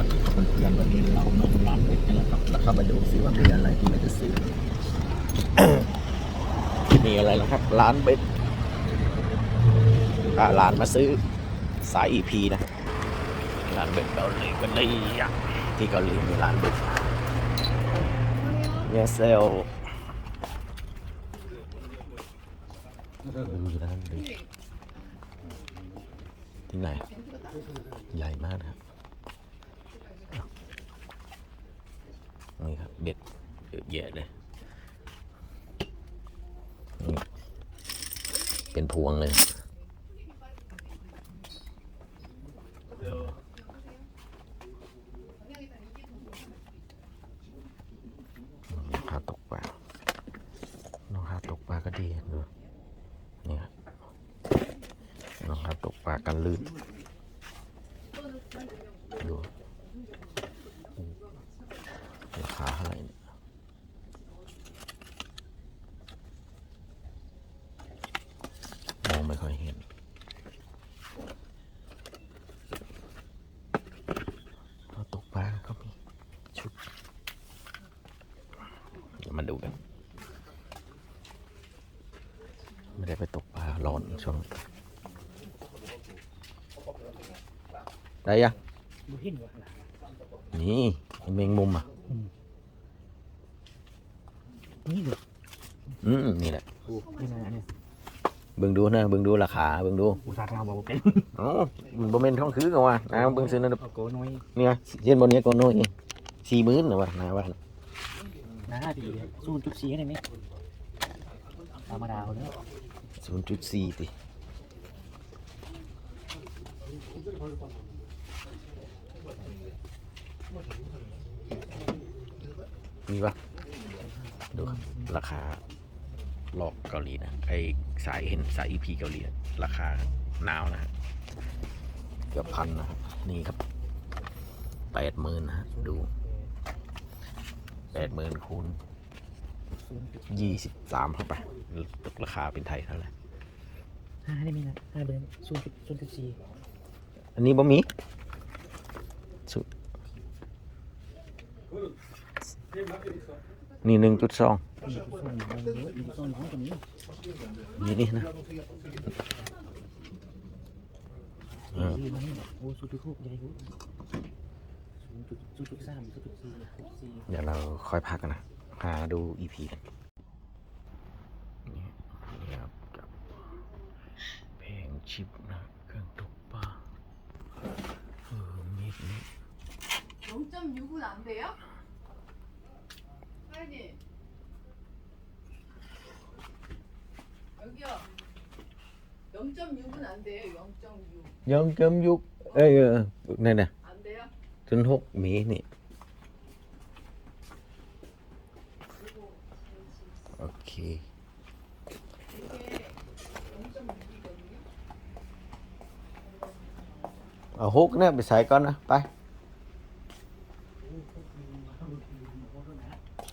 วัสดีครับเพื่อนๆวันนี้เรามาร้านเด็กกันแล้วครับแล้วเข้ามาดูซิว่ามีอะไรที่มันจะซื้อมีอะไรแล้วครับ ร้านเบ็ดอ่าร้านมาซื้อสายอีพีนะร้านเบ็ดเกาหลีกันเลยที่เกาหลีมีร้านเบ็ดเนี่ยเซลดูร้านเบ็ดที่ไหน ใหญ่มากครับ นี่ครับ เบ็ดเยอะแยะเลย เป็นพวงเลยรองเท้าตกปลารองเท้าตกปลาก็ดีดูนี่ครับรองเท้าตกปลากันลื่นดูราคาเท่าไหร่เนี่ยมองไม่ ค่อยเห็นเราตกปลาก็มีชุดเดี๋ยวมาดูกันไม่ได้ไปตกปลาร้อนช่วงนี้ได้ยังดูหินวะนี่ไอ้แมงมุมอะนี่ดูอืมนี่แหละดูนี่นะอันนี้ เบิ่งดูนะเบิ่งดูราคาเบิ่งดูอุตสาหกรรมบอกว่าเป็นเอ๋อมันบ่แม่นท้องคือกันว่านะเบิ่งซื้อนั่นเอาโกน้อยเนี่ยเช่นบนนี้ก็น้อยสี่หมื่นนะวะนะว่านะดีศูนย์จุดสี่ได้ไหมธรรมดาเอาเนี่ยศูนย์จุดสี่ติมีปะดูครับราคาห ลอกเกาหลีนะไอสายเห็นสายอีพีเกาหลีอะราคาหนาวนะฮะเกือบพันนะครับนี่ครับแปดหมื่นนะฮะดูแปดหมื่นคูณศูนย์จุดยี่สิบสามเข้าไปตกราคาเป็นไทยเท่าไหร่ห้าได้ไหมนะห้าเดือนศูนย์จุดศูนย์จุดสี่อันนี้บ่มีสุนี่หนึ่งจุดสองอีกส่ว นหนึ่งเยอะอีกส่วนของตรงนี้ นี่นี่นะเออ ดีมันโอ้ศูนย์จุดหกใหญ่กว่าศูนย์จุดศูนย์จุดสามศูนย์จุดสี่ศูนย์จุดสี่ เดี๋ยวเราค่อยพักกันนะ หาดูอีพีกันนี่นี่ครับกับเพลงชิปนะ เครื่องตกปลาเออมีดนี่ 0.6은 안 돼요? 사장 여기요 0.6은 안 돼요 0.6 ยังจำยุกเอ้ยเออนั่นน่ะ 안 돼요? จนหกมีนี่ โอเค 이게 0.6이거든요 เอาฮุกเนี่ยไปใส่ก่อนนะ ไป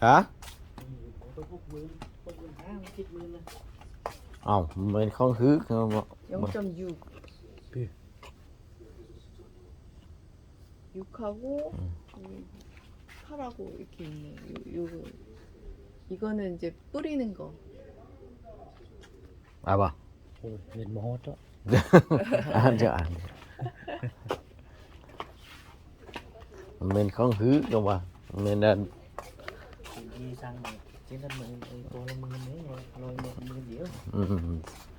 ฮะ ตัวพวกมือพวกมือห้าคิดมือนะ เ อ้ามันเป็นของฮึกเขาบอก 0.6 네. 6하고 8하고 이렇게 있네 요, 요 이거는 이제 뿌리는 거 เอาป่ะ โอ้ยเรียนมอสอ่ะ อ่านจะอ่านมันเป็นของฮึกเขาว่ามันเป็นอัน สิ่งที่สร้างมาเช่นนั้นมือไอ้ตัวละมือนี้ลอยลอยมือมือเดีย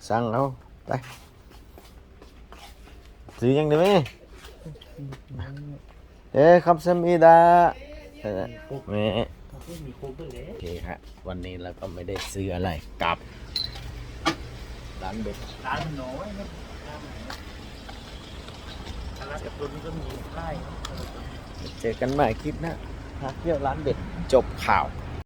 สั่งเอาไปซื้อยังได้ไหมเอ้คำสมิดาเออแม่ไม่มีโคเบอเลยโอเคฮะ วันนี้เราก็ไม่ได้ซื้ออะไรกลับร้านเบ็ดร้านน้อยนะร้านกับตัวนี้ก็มีค่ายเจอกันใหม่คลิปหนะพักเที่ยวร้านเบ็ดจบข่าว